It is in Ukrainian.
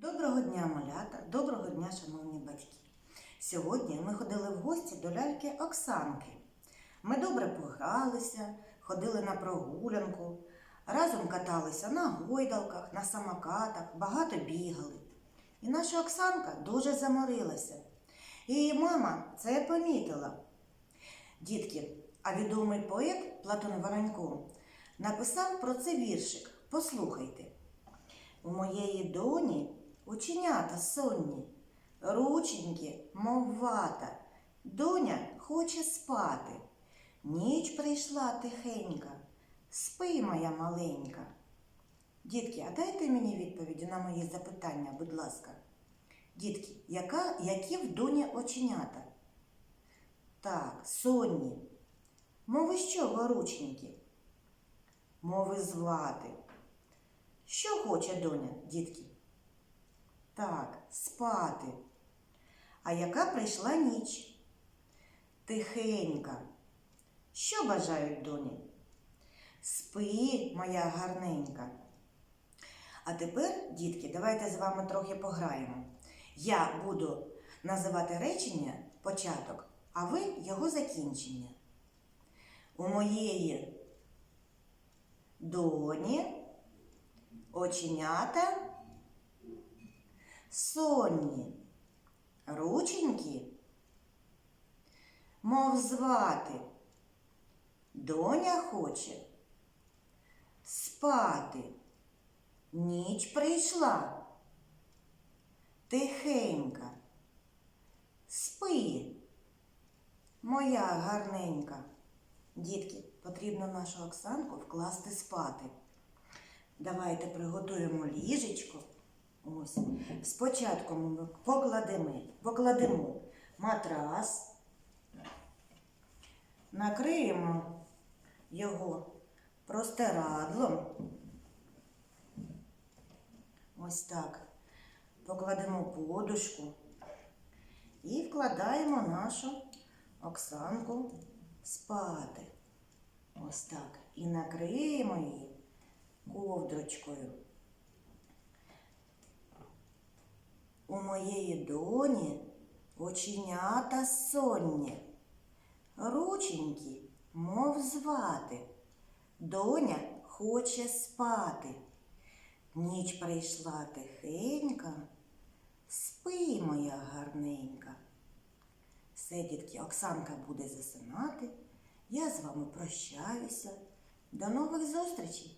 Доброго дня, малята, доброго дня, шановні батьки. Сьогодні ми ходили в гості до ляльки Оксанки. Ми добре погралися, ходили на прогулянку, разом каталися на гойдалках, на самокатах, багато бігали. І наша Оксанка дуже заморилася. Її мама це помітила. Дітки, а відомий поет Платон Воронько написав про це віршик. Послухайте. У моєї доні оченята сонні, рученьки, мов вата. Доня хоче спати. Ніч прийшла тихенька. Спи, моя маленька. Дітки, а дайте мені відповіді на мої запитання, будь ласка. Дітки, яка, які в доні оченята? Так, сонні. Мови з чого? Мови звати. Що хоче доня, дітки? Так, спати. А яка прийшла ніч? Тихенька. Що бажають доні? Спи, моя гарненька. А тепер, дітки, давайте з вами трохи пограємо. Я буду називати речення початок, а ви його закінчення. У моєї доні оченята сонні, рученьки, мов звати. Доня хоче спати. Ніч прийшла. Тихенька. Спи, моя гарненька. Дітки, потрібно нашу Оксанку вкласти спати. Давайте приготуємо ліжечко. Ось. Спочатку ми покладемо, покладемо матрас, накриємо його простирадлом. Ось так. Покладемо подушку і вкладаємо нашу Оксанку спати. Ось так. І накриємо її ковдрочкою. У моєї доні оченята сонні, рученьки, мов звати. Доня хоче спати. Ніч прийшла тихенька. Спи, моя гарненька. Все, дітки, Оксанка буде засинати. Я з вами прощаюся. До нових зустрічей!